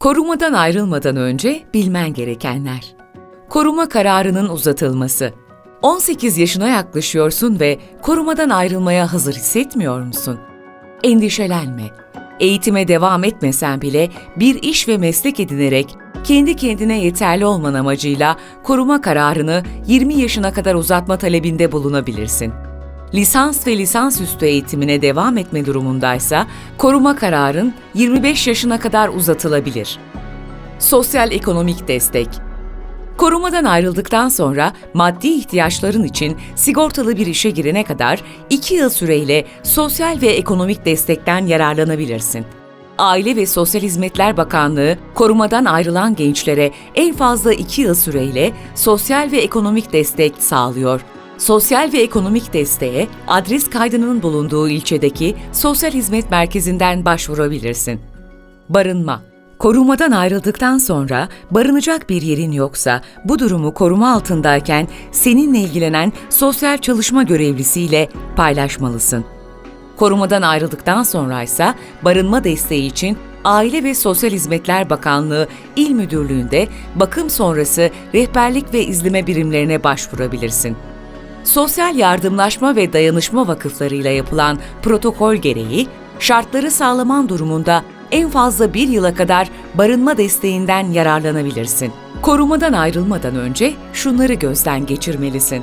Korumadan ayrılmadan önce bilmen gerekenler. Koruma kararının uzatılması. 18 yaşına yaklaşıyorsun ve korumadan ayrılmaya hazır hissetmiyor musun? Endişelenme. Eğitime devam etmesen bile bir iş ve meslek edinerek kendi kendine yeterli olman amacıyla koruma kararını 20 yaşına kadar uzatma talebinde bulunabilirsin. Lisans ve lisansüstü eğitimine devam etme durumundaysa koruma kararın 25 yaşına kadar uzatılabilir. Sosyal ekonomik destek Korumadan ayrıldıktan sonra maddi ihtiyaçların için sigortalı bir işe girene kadar 2 yıl süreyle sosyal ve ekonomik destekten yararlanabilirsin. Aile ve Sosyal Hizmetler Bakanlığı, korumadan ayrılan gençlere en fazla 2 yıl süreyle sosyal ve ekonomik destek sağlıyor. Sosyal ve ekonomik desteğe adres kaydının bulunduğu ilçedeki Sosyal Hizmet Merkezi'nden başvurabilirsin. Barınma Korumadan ayrıldıktan sonra barınacak bir yerin yoksa bu durumu koruma altındayken seninle ilgilenen sosyal çalışma görevlisiyle paylaşmalısın. Korumadan ayrıldıktan sonra ise barınma desteği için Aile ve Sosyal Hizmetler Bakanlığı İl Müdürlüğü'nde bakım sonrası rehberlik ve izleme birimlerine başvurabilirsin. Sosyal Yardımlaşma ve Dayanışma Vakıflarıyla yapılan protokol gereği şartları sağlaman durumunda en fazla bir yıla kadar barınma desteğinden yararlanabilirsin. Korumadan ayrılmadan önce şunları gözden geçirmelisin.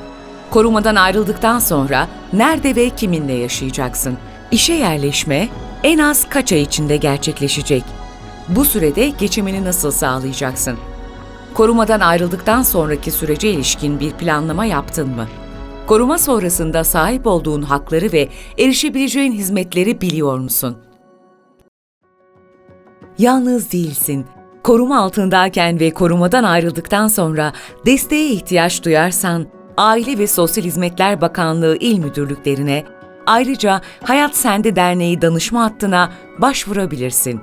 Korumadan ayrıldıktan sonra nerede ve kiminle yaşayacaksın? İşe yerleşme en az kaç ay içinde gerçekleşecek? Bu sürede geçimini nasıl sağlayacaksın? Korumadan ayrıldıktan sonraki sürece ilişkin bir planlama yaptın mı? Koruma sonrasında sahip olduğun hakları ve erişebileceğin hizmetleri biliyor musun? Yalnız değilsin. Koruma altındayken ve korumadan ayrıldıktan sonra desteğe ihtiyaç duyarsan Aile ve Sosyal Hizmetler Bakanlığı İl Müdürlüklerine, ayrıca Hayat Sende Derneği danışma hattına başvurabilirsin.